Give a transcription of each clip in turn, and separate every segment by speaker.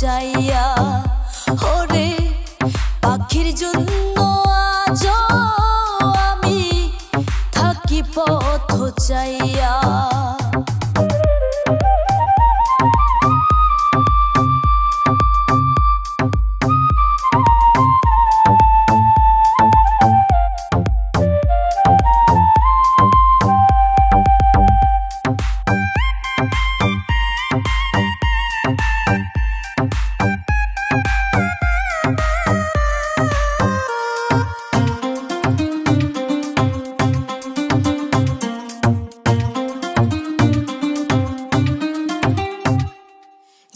Speaker 1: চাইয়া ওরে পাখির জন্য আজ আমি থাকি পথ চাইয়া।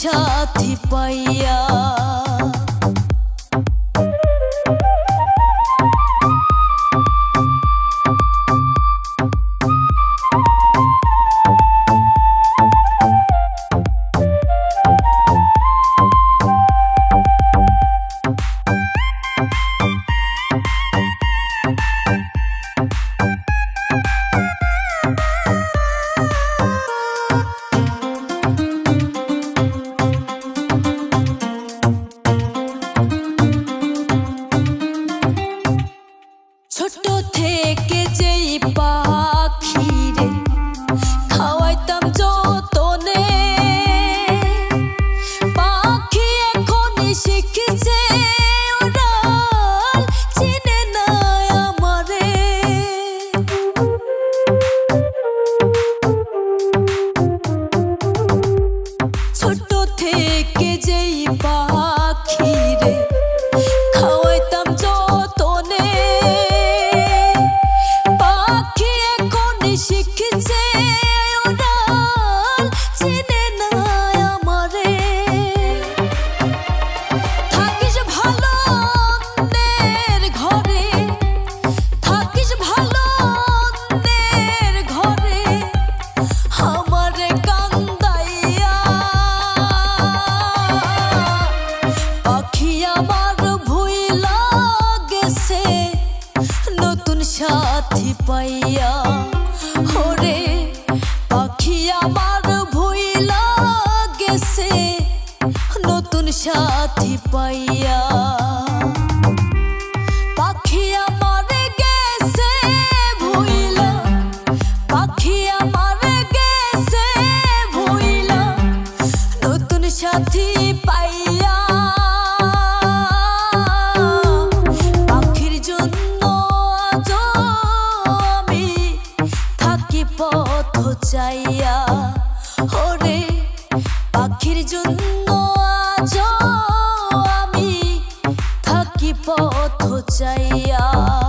Speaker 1: সাথী পাইয়া খাওয়াইতাম যতনে। পাখি এখনই শিখেছে ছোট থেকে যেই পাখিরে খাওয়াইতাম যতনে। পাখি এখন শিখছে সাথী পাইয়া হরে পাখি আমার ভুইলা গেছে নতুন সাথী পাইয়া। পাখির জন্য আজ আমি থাকি পথ চাইয়া।